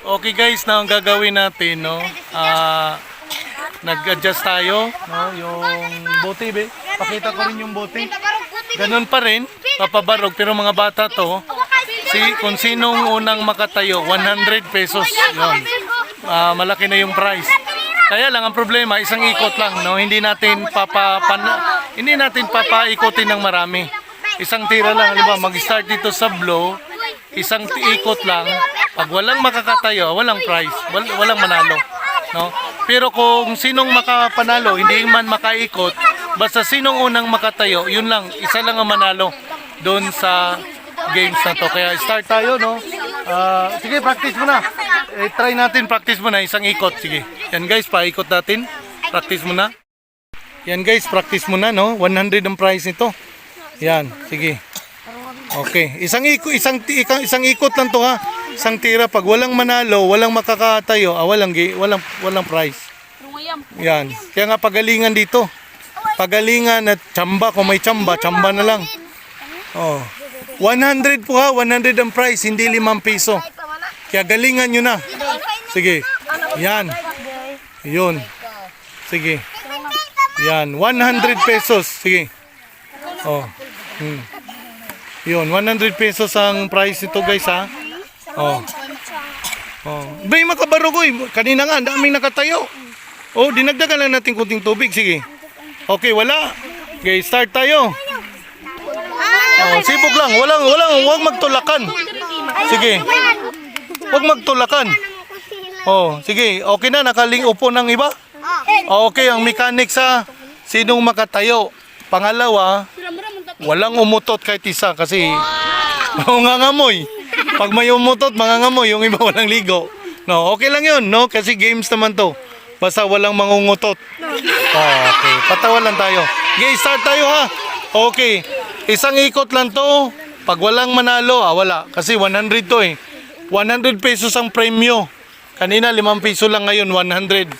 Okay guys, na ang gagawin natin, no? Ah, nag-adjust tayo, no? Yung bote, be. Pakita ko rin yung bote. Ganun pa rin, papabarog. Pero mga bata to, si, kung sinong unang makatayo, 100 pesos. Yun. Ah, malaki na yung price. Kaya lang ang problema, isang ikot lang, no? Hindi natin papa hindi natin papaikotin ng marami. Isang tira lang, ba? Mag-start dito sa blow, isang ikot lang. Pag walang makakatayo, walang prize, wal- walang manalo, no? Pero kung sinong makapanalo, hindi man makaikot, basta sinong unang makatayo, yun lang, isa lang ang manalo doon sa games na to. Kaya start tayo, no? Ah, sige, practice muna. Eh, try natin practice muna isang ikot. Sige. Yan guys, paikot natin. Practice muna. Yan guys, practice muna, no? 100 ang price nito. Yan, sige. Okay, isang ikot, isang isang, isang ikot lang to ha. Isang tira pag walang manalo, walang makakatayo, ah, walang walang walang prize. Yan. Kaya nga pagalingan dito. Pagalingan at tsamba kung may tsamba, tsamba na lang. Oh. 100 po ha, 100 ang price, hindi 5 piso. Kaya galingan nyo na. Sige. Yan. Yun. Sige. Yan. 100 pesos. Sige. Oh. Hmm. Yun. 100 pesos ang price nito guys ha. Oh. Oh. Bay eh. Kanina nga, daming nakatayo. Oh, dinagdagan lang natin kunting tubig. Sige. Okay, wala. Okay, start tayo. Oh, sibog lang. Walang, walang, huwag magtulakan. Sige. Huwag magtulakan. Oh, sige. Okay na, nakaling upo ng iba? Oh, okay, ang mechanic sa sinong makatayo. Pangalawa, walang umutot kahit isa kasi mangangamoy. Pag may umutot, mangangamoy. Yung iba walang ligo. No, okay lang yun, no? Kasi games naman to. Basta walang mangungutot. Okay, patawa lang tayo. Okay, start tayo ha. Okay, isang ikot lang to. Pag walang manalo, ah, wala. Kasi 100 to eh. 100 pesos ang premyo. Kanina 5 piso lang ngayon, 100.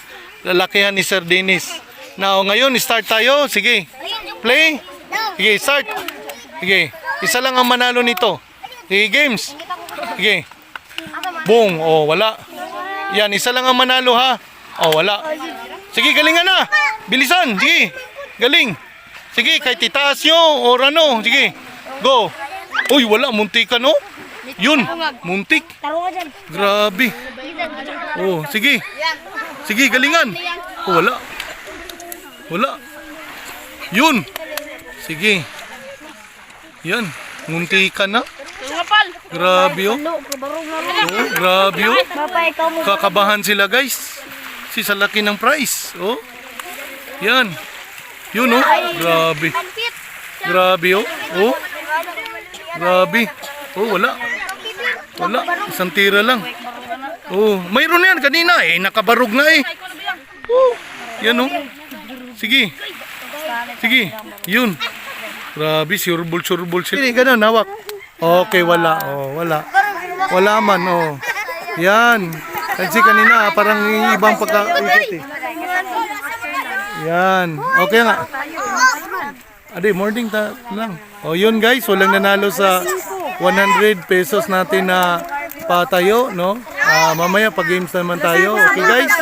Lalakihan ni Sir Dennis. Now, ngayon, start tayo. Sige. Play. Sige, start. Sige. Isa lang ang manalo nito. Sige, games. Sige. Boom. Oh, wala. Yan, isa lang ang manalo ha. Oh, wala. Sige, galingan na. Bilisan. Sige. Galing. Sige, kahit itaas nyo or ano. Sige. Go. Uy, wala. Muntik ka, no? Yun. Muntik. Grabe. Oh, sige. Sige, galingan. Oh, wala. Wala. Yun. Sige. Yan. Munti ka na. Grabe oh. Oh, grabe oh. Kakabahan sila guys. Si sa laki ng price. Oh. Yan. Yun oh. Grabe. Grabe oh. Oh. Grabe. Oh, wala. Wala. Isang tira lang. Oh, mayroon yan kanina eh. Nakabarog na eh. Oh. Yan oh. Sige. Sige. Yun. Grabe, surbol surbol sila. Hindi, ganun, hawak. Okay, wala. Oh, wala. Wala man, oh. Yan. Kasi kanina, parang ibang pagka-ikot eh. Yan. Okay nga. Ade, morning ta lang. O yun guys, walang nanalo sa 100 pesos natin na patayo, no? Ah, mamaya pag games naman tayo. Okay guys?